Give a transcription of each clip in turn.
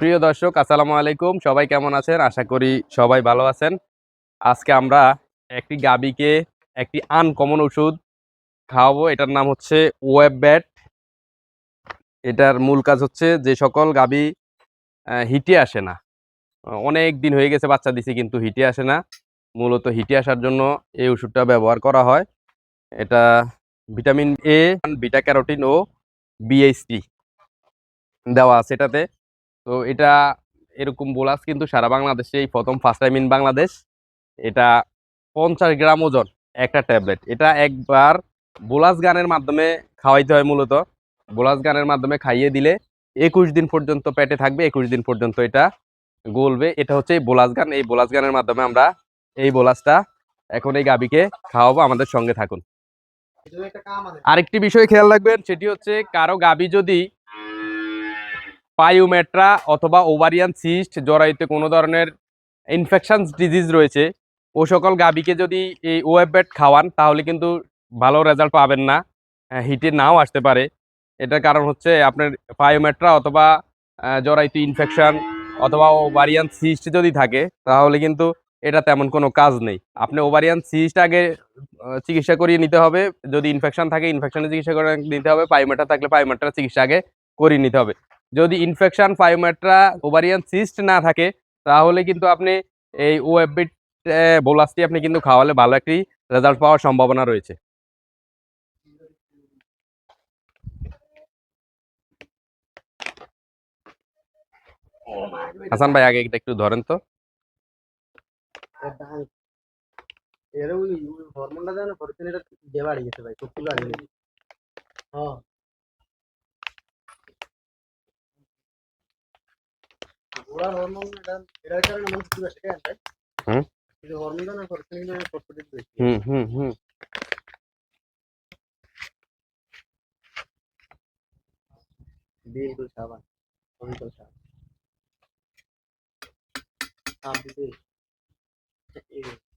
প্রিয় দর্শক, আসসালামু আলাইকুম। সবাই কেমন আছেন? আশা করি সবাই ভালো আছেন। আজকে আমরা একটি গাবিকে একটি আনকমন ওষুধ খাওয়াবো। এটার নাম হচ্ছে ওয়েব ব্যাট। এটার মূল কাজ হচ্ছে যে সকল গাবি হিটে আসে না। অনেক দিন হয়ে গেছে বাচ্চা দিছি, কিন্তু হিটে আসে না। মূলত হিটে আসার জন্য এই ওষুধটা ব্যবহার করা হয়। এটা ভিটামিন এ বিটা ক্যারোটিন ও বিএইচটি দেওয়া আছে এটাতে। তো এটা এরকম বোলাস কিন্তু সারা বাংলাদেশে এই প্রথম ফার্স্ট টাইম ইন বাংলাদেশ। এটা পঞ্চাশ গ্রাম ওজন একটা ট্যাবলেট। এটা একবার বোলাস গানের মাধ্যমে খাওয়াইতে হয় মূলত। বোলাস গানের মাধ্যমে খাইয়ে দিলে একুশ দিন পর্যন্ত পেটে থাকবে, একুশ দিন পর্যন্ত এটা গলবে। এটা হচ্ছে এই বোলাস গান। এই বোলাস গানের মাধ্যমে আমরা এই বোলাসটা এখন এই গাবিকে খাওয়াবো। আমাদের সঙ্গে থাকুন এটা একটা কাম আছে আরেকটি বিষয় খেয়াল রাখবেন, সেটি হচ্ছে কারও গাবি যদি পাইওমেট্রা অথবা ওভারিয়ান সিস্ট জরাইতে কোনো ধরনের ইনফেকশন ডিজিজ রয়েছে, ও সকল গাবিকে যদি এই ওয়েববেট খাওয়ান, তাহলে কিন্তু ভালো রেজাল্ট পাবেন না হিটে নাও আসতে পারে। এটার কারণ হচ্ছে আপনার পায়োমেট্রা অথবা জরায়ুতে ইনফেকশন অথবা ওভারিয়ান সিস্ট যদি থাকে, তাহলে কিন্তু এটা তেমন কোনো কাজ নেই। আপনি ওভারিয়ান সিস্ট আগে চিকিৎসা করিয়ে নিতে হবে। যদি ইনফেকশন থাকে ইনফেকশনের চিকিৎসা করে নিতে হবে। পায়োমেট্রা থাকলে পায়োমেট্রা চিকিৎসা আগে করিয়ে নিতে হবে। যদি ইনফেকশন পায়োমেট্রা ওভারিয়ান সিস্ট না থাকে, তাহলে কিন্তু আপনি এই ওয়েববিট বোলাসটি আপনি কিন্তু খাওয়ালে ভালো একটি রেজাল্ট পাওয়ার সম্ভাবনা রয়েছে। হাসান ভাই, আগে একটু ধরেন তো। এর ওই হরমোনটা জানো প্রোটিন এটা যে বাড়ি গেছে ভাই শক্তি বাড়ি গেছে হ্যাঁ। ওরা হরমোন এটা এটার কারণে মানুষ কি বেশি খায় হুম। হরমোনটা না বেশি হুম হুম হুম। এই-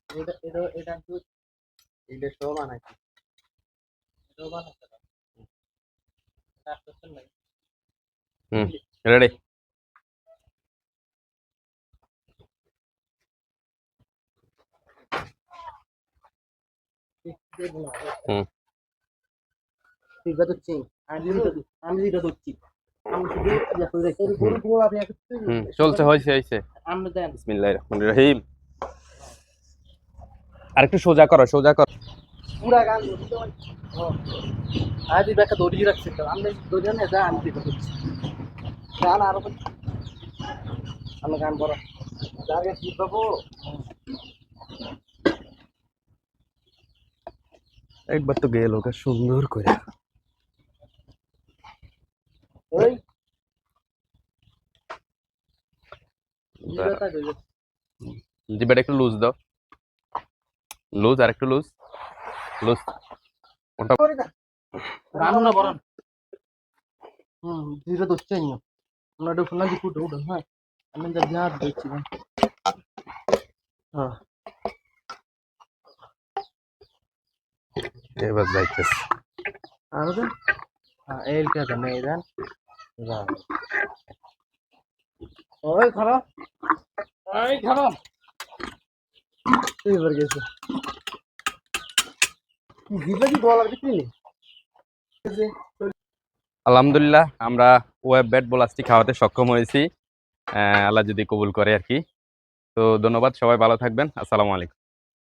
এটা এটা এটা একটু এটা সব বানাইছি। না? রেডি হুম। ঠিক আছে চিং আমি যেটা যেটা ধরছি চলছে হয়েছে হয়েছে। বিসমিল্লাহির রহমানির রহিম। আরেকটু সোজা করো সোজা করো। পুরা গান ধরতে আজ এই ব্যাগটা দড়িয়ে রাখছি তো। আমরা দুজন যা আমি গান আরও আমরা গান করো পাবো। একবার তো গেল ওকে সুন্দর করে। ওই। জিবাটা একটু লুজ দাও। লুজ আর একটু লুজ লুজ ওটা গান না বলেন হুম ধীরে তো হচ্ছে না আমরা একটু দিয়ে উঠে উঠে হ্যাঁ। আমি যা ধ্যান দিচ্ছি হ্যাঁ। এবার যাইতেছে। আর দেন হ্যাঁ এইটা দেন এই দেন। ওই খালো ওই খালো এইবার গেছে কি দিবে কি ডলার বিক্রি নেই আলহামদুলিল্লাহ, আমরা ওয়েব ব্যাট বোলাসটি খাওয়াতে সক্ষম হয়েছি। আল্লাহ যদি কবুল করে আর কি। তো ধন্যবাদ, সবাই ভালো থাকবেন। আসসালামু আলাইকুম।